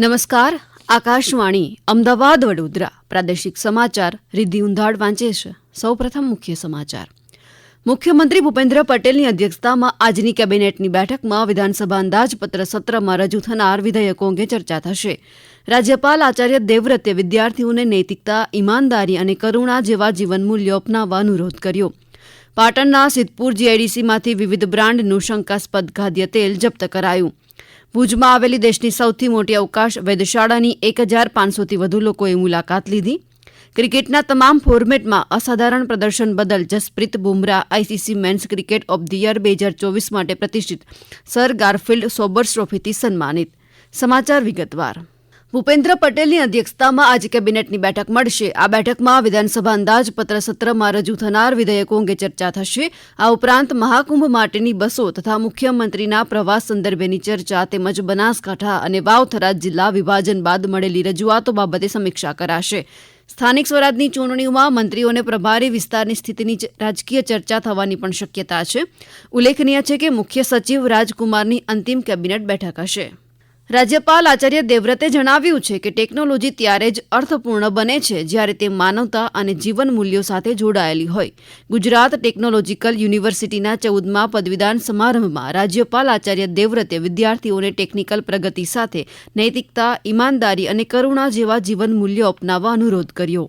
નમસ્કાર, આકાશવાણી, અમદાવાદ, વડોદરા. પ્રાદેશિક સમાચાર રિદ્ધિ ઉંધાડ વાંચે છે. સૌપ્રથમ મુખ્ય સમાચાર. મુખ્યમંત્રી ભૂપેન્દ્ર પટેલની અધ્યક્ષતામાં આજની કેબિનેટની બેઠકમાં વિધાનસભા અંદાજપત્ર સત્રમાં રજૂ થનાર વિધેયકો અંગે ચર્ચા થશે. રાજ્યપાલ આચાર્ય દેવવ્રતે વિદ્યાર્થીઓને નૈતિકતા, ઈમાનદારી અને કરુણા જેવા જીવનમૂલ્યો અપનાવવા અનુરોધ કર્યો. પાટણના સિદ્ધપુર જીઆઈડીસીમાંથી વિવિધ બ્રાન્ડનું શંકાસ્પદ ખાદ્ય તેલ જપ્ત કરાયું. ભુજમાં આવેલી દેશની સૌથી મોટી અવકાશ વેધશાળાની એક હજાર પાંચસોથી વધુ લોકોએ મુલાકાત લીધી. ક્રિકેટના તમામ ફોર્મેટમાં અસાધારણ પ્રદર્શન બદલ Jasprit Bumrah ICC men's cricket of the year બે હજાર ચોવીસ માટે પ્રતિષ્ઠિત સર ગારફિલ્ડ સોબર્સ ટ્રોફીથી સન્માનિત. સમાચાર વિગતવાર. ભૂપેન્દ્ર પટેલની અધ્યક્ષતામાં આજે કેબિનેટની બેઠક મળશે. આ બેઠકમાં વિધાનસભા અંદાજપત્ર સત્રમાં રજૂ થનાર વિધેયકો અંગે ચર્ચા થશે. આ ઉપરાંત મહાકુંભ માટેની બસો તથા મુખ્યમંત્રીના પ્રવાસ સંદર્ભેની ચર્ચા તેમજ બનાસકાંઠા અને વાવથરા જિલ્લા વિભાજન બાદ મળેલી રજૂઆતો બાબતે સમીક્ષા કરાશે. સ્થાનિક સ્વરાજની ચૂંટણીઓમાં મંત્રીઓને પ્રભારી વિસ્તારની સ્થિતિની રાજકીય ચર્ચા થવાની પણ શક્યતા છે. ઉલ્લેખનીય છે કે મુખ્ય સચિવ રાજકુમારની અંતિમ કેબિનેટ બેઠક હશે. રાજ્યપાલ આચાર્ય દેવવ્રતે જણાવ્યું છે કે ટેકનોલોજી ત્યારે જ અર્થપૂર્ણ બને છે જ્યારે તે માનવતા અને જીવન મૂલ્યો સાથે જોડાયેલી હોય. ગુજરાત ટેકનોલોજીકલ યુનિવર્સિટીના ચૌદમા પદવીદાન સમારંભમાં રાજ્યપાલ આચાર્ય દેવવ્રતે વિદ્યાર્થીઓને ટેકનિકલ પ્રગતિ સાથે નૈતિકતા, ઈમાનદારી અને કરુણા જેવા જીવન મૂલ્યો અપનાવવા અનુરોધ કર્યો.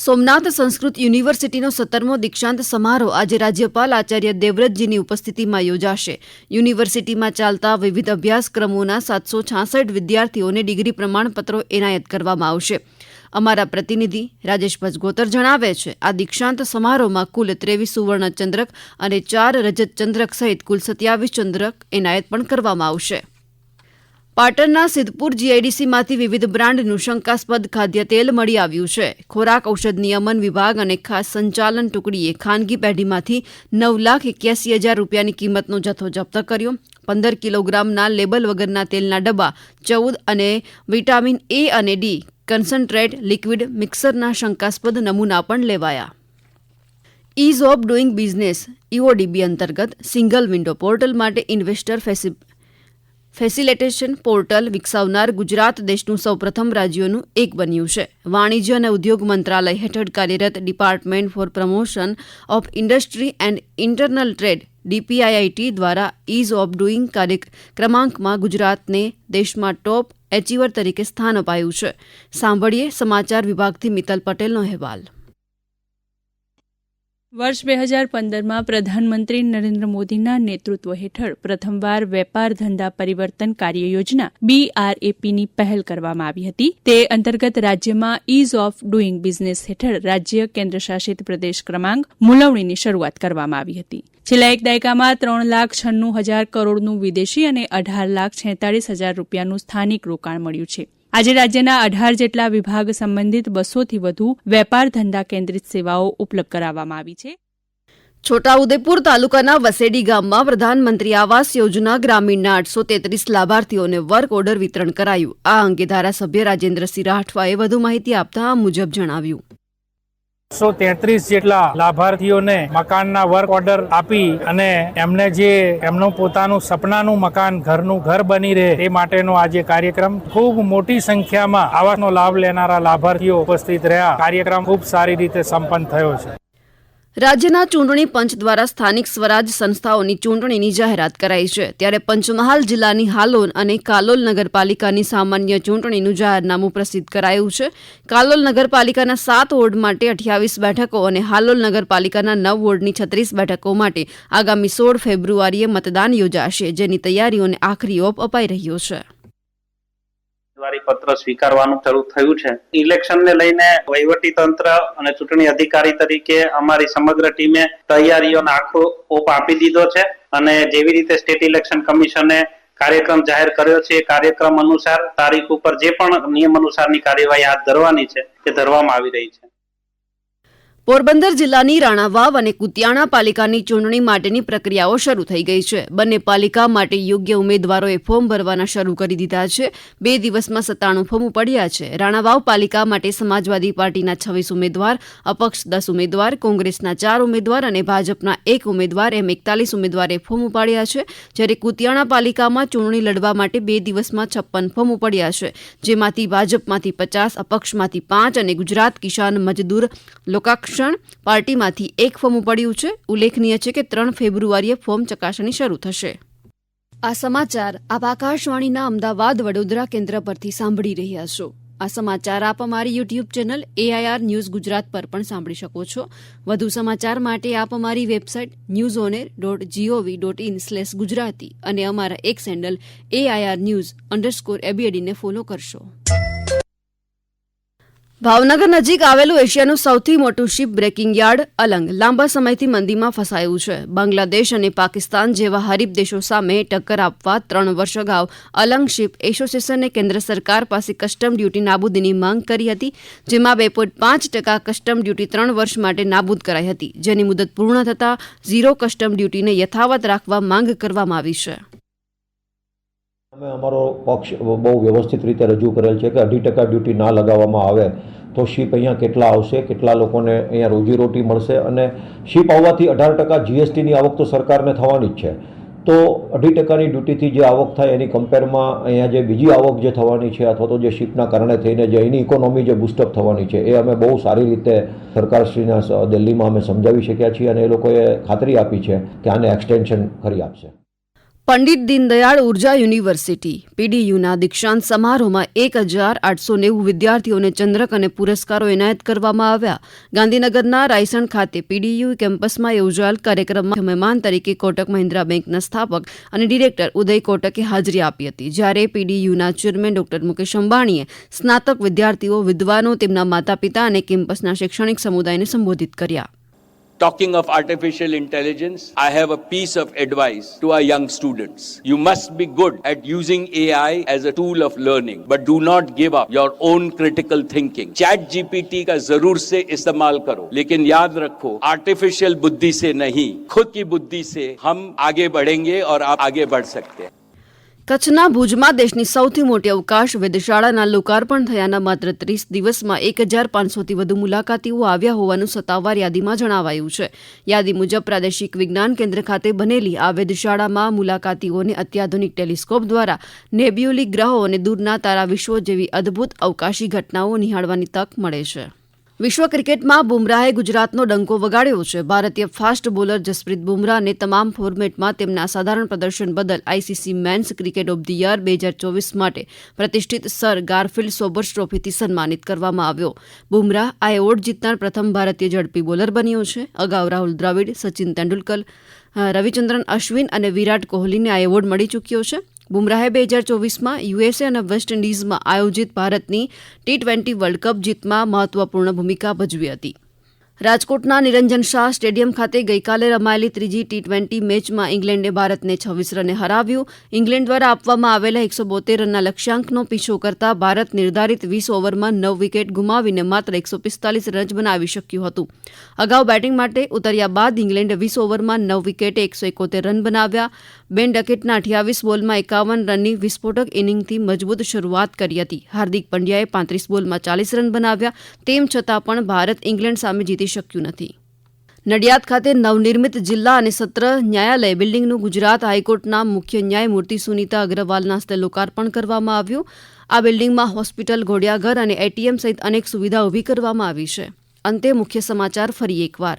સોમનાથ સંસ્કૃત યુનિવર્સિટીનો સત્તરમો દીક્ષાંત સમારોહ આજે રાજ્યપાલ આચાર્ય દેવવ્રતજીની ઉપસ્થિતિમાં યોજાશે. યુનિવર્સિટીમાં ચાલતા વિવિધ અભ્યાસક્રમોના સાતસો છાસઠ વિદ્યાર્થીઓને ડિગ્રી પ્રમાણપત્રો એનાયત કરવામાં આવશે. અમારા પ્રતિનિધિ રાજેશ ભજગોતર જણાવે છે, આ દીક્ષાંત સમારોહમાં કુલ ત્રેવીસ સુવર્ણ ચંદ્રક અને ચાર રજત ચંદ્રક સહિત કુલ સત્યાવીસ ચંદ્રક એનાયત પણ કરવામાં આવશે. પાટણના સિદ્ધપુર જીઆઈડીસીમાંથી વિવિધ બ્રાન્ડનું શંકાસ્પદ ખાદ્ય તેલ મળી આવ્યું છે. ખોરાક ઔષધ નિયમન વિભાગ અને ખાસ સંચાલન ટુકડીએ ખાનગી પેઢીમાંથી નવ લાખ એક્યાસી હજાર રૂપિયાની કિંમતનો જથ્થો જપ્ત કર્યો. પંદર કિલોગ્રામના લેબલ વગરના તેલના ડબ્બા, ચૌદ અને વિટામિન એ અને ડી, કન્સન્ટ્રેટ, લિક્વિડ મિક્સરના શંકાસ્પદ નમૂના પણ લેવાયા. Ease of doing business EODB અંતર્ગત, સિંગલ વિન્ડો પોર્ટલ માટે ઇન્વેસ્ટર ફેસિલિટેશન પોર્ટલ વિકસાવનાર ગુજરાત દેશનું સૌપ્રથમ રાજ્યોનું એક બન્યું છે. વાણિજ્ય અને ઉદ્યોગ મંત્રાલય હેઠળ કાર્યરત department for promotion of industry and internal trade DPIIT દ્વારા ઇઝ ઓફ ડુઇંગ ક્રમાંકમાં ગુજરાતને દેશમાં ટોપ એચીવર તરીકે સ્થાન અપાયું છે. સાંભળીએ સમાચાર વિભાગથી મિતલ પટેલનો અહેવાલ. વર્ષ બે હજાર પંદરમાં પ્રધાનમંત્રી નરેન્દ્ર મોદીના નેતૃત્વ હેઠળ પ્રથમવાર વેપાર ધંધા પરિવર્તન કાર્ય યોજના બીઆરએપીની પહેલ કરવામાં આવી હતી. તે અંતર્ગત રાજ્યમાં ઇઝ ઓફ ડુઇંગ બિઝનેસ હેઠળ રાજ્ય કેન્દ્રશાસિત પ્રદેશ ક્રમાંક મુલવણીની શરૂઆત કરવામાં આવી હતી. છેલ્લા એક દાયકામાં ત્રણ લાખ છન્નું હજાર કરોડનું વિદેશી અને અઢાર લાખ છેતાળીસ હજાર રૂપિયાનું સ્થાનિક રોકાણ મળ્યું છે. આજે રાજ્યના અઢાર જેટલા વિભાગ સંબંધિત બસોથી વધુ વેપાર ધંધા કેન્દ્રિત સેવાઓ ઉપલબ્ધ કરાવવામાં આવી છે. છોટાઉદેપુર તાલુકાના વસેડી ગામમાં પ્રધાનમંત્રી આવાસ યોજના ગ્રામીણના આઠસો તેત્રીસ લાભાર્થીઓને વર્ક ઓર્ડર વિતરણ કરાયું. આ અંગે ધારાસભ્ય રાજેન્દ્રસિંહ રાઠવાએ વધુ માહિતી આપતા આ મુજબ જણાવ્યું. સો તેત્રીસ જેટલા લાભાર્થીઓને મકાનના વર્ક ઓર્ડર આપી અને એમને જે એમનું પોતાનું સપનાનું મકાન ઘરનું ઘર બની રહે એ માટેનો આજે કાર્યક્રમ ખૂબ મોટી સંખ્યામાં આવાસનો લાભ લેનારા લાભાર્થીઓ ઉપસ્થિત રહ્યા. કાર્યક્રમ ખૂબ સારી રીતે સંપન્ન થયો છે. રાજ્યના ચૂંટણી પંચ દ્વારા સ્થાનિક સ્વરાજ સંસ્થાઓની ચૂંટણીની જાહેરાત કરાઈ છે. ત્યારે પંચમહાલ જિલ્લાની હાલોલ અને કાલોલ નગરપાલિકાની સામાન્ય ચૂંટણીનું જાહેરનામું પ્રસિદ્ધ કરાયું છે. કાલોલ નગરપાલિકાના સાત વોર્ડ માટે અઠ્યાવીસ બેઠકો અને હાલોલ નગરપાલિકાના નવ વોર્ડની છત્રીસ બેઠકો માટે આગામી સોળ ફેબ્રુઆરીએ મતદાન યોજાશે, જેની તૈયારીઓને આખરી ઓપ અપાઈ રહ્યો છે. ઉમેદવારી પત્ર સ્વીકારવાનું શરૂ થયું છે. ઇલેક્શનને લઈને વહીવટી તંત્ર અને ચૂંટણી અધિકારી તરીકે અમારી સમગ્ર ટીમે તૈયારીઓનો આખો ઓપ આપી દીધો છે અને જેવી રીતે સ્ટેટ ઇલેક્શન કમિશને કાર્યક્રમ જાહેર કર્યો છે, એ કાર્યક્રમ અનુસાર તારીખ ઉપર જે પણ નિયમ અનુસારની કાર્યવાહી હાથ ધરવાની છે તે ધરવામાં આવી રહી છે. પોરબંદર જિલ્લાની રાણાવાવ અને કુતિયાણા પાલિકાની ચૂંટણી માટેની પ્રક્રિયાઓ શરૂ થઈ ગઈ છે. બંને પાલિકા માટે યોગ્ય ઉમેદવારોએ ફોર્મ ભરવાના શરૂ કરી દીધા છે. બે દિવસમાં સત્તાણું ફોર્મ પડ્યા છે. રાણાવાવ પાલિકા માટે સમાજવાદી પાર્ટીના છવ્વીસ ઉમેદવાર, અપક્ષ દસ ઉમેદવાર, કોંગ્રેસના ચાર ઉમેદવાર અને ભાજપના એક ઉમેદવાર એમ એકતાલીસ ઉમેદવારે ફોર્મ ઉપાડ્યા છે. જ્યારે કુતિયાણા પાલિકામાં ચૂંટણી લડવા માટે બે દિવસમાં છપ્પન ફોર્મ પડ્યા છે. જેમાંથી ભાજપમાંથી પચાસ, અપક્ષમાંથી પાંચ અને ગુજરાત કિસાન મજદૂર લોકાક્ષણ પાર્ટીમાંથી એક ફોર્મ ઉપાડ્યું છે. ઉલ્લેખનીય છે કે ત્રણ ફેબ્રુઆરીએ ફોર્મ ચકાસણી શરૂ થશે. આ સમાચાર આપ આકાશવાણીના અમદાવાદ વડોદરા કેન્દ્ર પરથી સાંભળી રહ્યા છો. આ સમાચાર આપ અમારી YouTube channel AIR news Gujarat પર પણ સાંભળી શકો છો. વધુ સમાચાર માટે આપ અમારી website news on air dot GOV dot in slash Gujarati અને અમારા એક સેન્ડલ એઆઈઆર ન્યૂઝ અંડરસ્કોર એબીએડીને ફોલો કરશો. ભાવનગર નજીક આવેલું એશિયાનું સૌથી મોટું શિપ બ્રેકિંગ યાર્ડ, અલંગ. લાંબા સમયથી મંદીમાં ફસાયું છે. બાંગ્લાદેશ અને પાકિસ્તાન જેવા હરીફ દેશો સામે ટક્કર આપવા ત્રણ વર્ષ અગાઉ અલંગ શિપ એસોસિએશને કેન્દ્ર સરકાર પાસે કસ્ટમ ડ્યુટી નાબૂદીની માંગ કરી હતી, જેમાં બે પોઈન્ટ પાંચ ટકા કસ્ટમ ડ્યુટી ત્રણ વર્ષ માટે નાબૂદ કરાઈ હતી. જેની મુદત પૂર્ણ થતાં ઝીરો કસ્ટમ ડ્યુટીને યથાવત રાખવા માંગ કરવામાં આવી છે. અમે અમારો પક્ષ બહુ વ્યવસ્થિત રીતે રજૂ કરેલ છે કે અઢી ટકા ડ્યુટી ના લગાવવામાં આવે તો શીપ અહીંયા કેટલા આવશે, કેટલા લોકોને અહીંયા રોજીરોટી મળશે અને શીપ આવવાથી અઢાર ટકા જીએસટીની આવક તો સરકારને થવાની જ છે. તો અઢી ટકાની ડ્યુટીથી જે આવક થાય એની કમ્પેરમાં અહીંયા જે બીજી આવક જે થવાની છે અથવા તો જે શીપના કારણે થઈને જે એની ઇકોનોમી જે બુસ્ટઅપ થવાની છે એ અમે બહુ સારી રીતે સરકારશ્રીના દિલ્હીમાં અમે સમજાવી શક્યા છીએ અને એ લોકોએ ખાતરી આપી છે કે આને એક્સટેન્શન કરી આપશે. પંડિત દીનદયાળ ઊર્જા યુનિવર્સિટી, પીડીયુના દીક્ષાંત સમારોહમાં એક હજાર આઠસો નેવું વિદ્યાર્થીઓને ચંદ્રક અને પુરસ્કારો એનાયત કરવામાં આવ્યા. ગાંધીનગરના રાયસણ ખાતે પીડીયુ કેમ્પસમાં યોજાયેલ કાર્યક્રમમાં મહેમાન તરીકે કોટક મહિન્દ્રા બેંકના સ્થાપક અને ડિરેક્ટર ઉદય કોટકે હાજરી આપી હતી. જ્યારે પીડીયુના ચેરમેન ડોક્ટર મુકેશ અંબાણીએ સ્નાતક વિદ્યાર્થીઓ, વિદ્વાનો, તેમના માતા પિતા અને કેમ્પસના શૈક્ષણિક સમુદાયને સંબોધિત કર્યા. Talking of artificial intelligence, I have a piece of advice to our young students. You must be good at using AI as a tool of learning, but do not give up your own critical thinking. Chat GPT का जरूर से इस्तेमाल करो, लेकिन याद रखो artificial बुद्धि से नहीं, खुद की बुद्धि से हम आगे बढ़ेंगे और आप आगे बढ़ सकते हैं કચ્છના ભુજમાં દેશની સૌથી મોટી અવકાશ વેધશાળાના લોકાર્પણ થયાના માત્ર ત્રીસ દિવસમાં એક હજાર પાંચસોથી વધુ મુલાકાતીઓ આવ્યા હોવાનું સત્તાવાર યાદીમાં જણાવાયું છે. યાદી મુજબ પ્રાદેશિક વિજ્ઞાન કેન્દ્ર ખાતે બનેલી આ વેધશાળામાં મુલાકાતીઓને અત્યાધુનિક ટેલિસ્કોપ દ્વારા નેબ્યુલી ગ્રહો અને દૂરના તારા વિશ્વો જેવી અદ્ભુત અવકાશી ઘટનાઓ નિહાળવાની તક મળે છે. વિશ્વ ક્રિકેટમાં બુમરાહે ગુજરાતનો ડંકો વગાડ્યો છે. ભારતીય ફાસ્ટ બોલર જસપ્રીત બુમરાહને તમામ ફોર્મેટમાં તેમના અસાધારણ પ્રદર્શન બદલ ICC men's cricket of the year બે હજાર ચોવીસ માટે પ્રતિષ્ઠિત સર ગારફિલ્ડ સોબર્સ ટ્રોફીથી સન્માનિત કરવામાં આવ્યો. બુમરાહ આ એવોર્ડ જીતનાર પ્રથમ ભારતીય ઝડપી બોલર બન્યો છે. અગાઉ રાહુલ દ્રવિડ, સચિન તેંડુલકર રવિચંદ્રન અશ્વિન અને વિરાટ કોહલીને આ એવોર્ડ મળી ચૂક્યો છે. બુમરાહે બે હજાર ચોવીસમાં યુએસએ અને વેસ્ટ ઇન્ડિઝમાં આયોજિત ભારતની ટી ટ્વેન્ટી વર્લ્ડ કપ જીતમાં મહત્વપૂર્ણ ભૂમિકા ભજવી હતી. રાજકોટના નિરંજન શાહ સ્ટેડિયમ ખાતે ગઈકાલે રમાયેલી ત્રીજી ટી ટ્વેન્ટી મેચમાં ઇંગ્લેન્ડે ભારતને છવ્વીસ રને હરાવ્યું. ઇંગ્લેન્ડ દ્વારા આપવામાં આવેલા એકસો બોતેર રનના લક્ષ્યાંકનો પીછો કરતા ભારત નિર્ધારિત વીસ ઓવરમાં નવ વિકેટ ગુમાવીને માત્ર એકસો પિસ્તાલીસ રન બનાવી શક્યું હતું. અગાઉ બેટિંગ માટે ઉતર્યા બાદ ઇંગ્લેન્ડે વીસ ઓવરમાં નવ વિકેટે એકસો એકોતેર રન બનાવ્યા. બેન ડકેટના અઠ્યાવીસ બોલમાં એકાવન રનની વિસ્ફોટક ઇનિંગથી મજબૂત શરૂઆત કરી હતી. હાર્દિક પંડ્યાએ પાંત્રીસ બોલમાં ચાલીસ રન બનાવ્યા, તેમ છતાં પણ ભારત ઇંગ્લેન્ડ સામે જીતી શક્યું નથી. નડિયાદ ખાતે નવનિર્મિત જિલ્લા અને સત્ર ન્યાયાલય બિલ્ડિંગનું ગુજરાત હાઈકોર્ટના મુખ્ય ન્યાયમૂર્તિ સુનીતા અગ્રવાલના હસ્તે લોકાર્પણ કરવામાં આવ્યું. આ બિલ્ડિંગમાં હોસ્પિટલ, ઘોડિયાઘર અને એટીએમ સહિત અનેક સુવિધા ઊભી કરવામાં આવી છે. અંતે મુખ્ય સમાચાર ફરી એકવાર.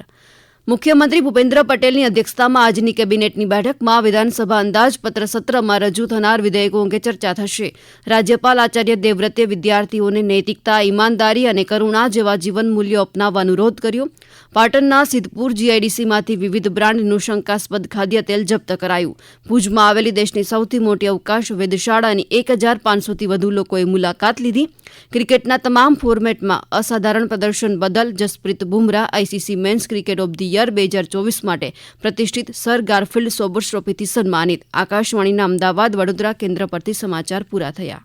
મુખ્યમંત્રી ભૂપેન્દ્ર પટેલની અધ્યક્ષતામાં આજની કેબિનેટની બેઠકમાં વિધાનસભા અંદાજપત્ર સત્રમાં રજૂ થનાર વિધેયકો અંગે ચર્ચા થશે. રાજ્યપાલ આચાર્ય દેવવ્રતે વિદ્યાર્થીઓને નૈતિકતા, ઈમાનદારી અને કરુણા જેવા જીવન મૂલ્યો અપનાવવા અનુરોધ કર્યો. પાટણના સિદ્ધપુર જીઆઈડીસીમાંથી વિવિધ બ્રાન્ડનું શંકાસ્પદ ખાદ્ય તેલ જપ્ત કરાયું. ભુજમાં આવેલી દેશની સૌથી મોટી અવકાશ વેધશાળાની એક હજાર પાંચસોથી વધુ લોકોએ મુલાકાત લીધી. ક્રિકેટના તમામ ફોર્મેટમાં અસાધારણ પ્રદર્શન બદલ Jasprit Bumrah, ICC men's cricket of the year બે હજાર ચોવીસ માટે પ્રતિષ્ઠિત સર ગારફિલ્ડ સોબર્સ ટ્રોફીથી સન્માનિત. આકાશવાણીના અમદાવાદ વડોદરા કેન્દ્ર પરથી સમાચાર પૂરા થયા.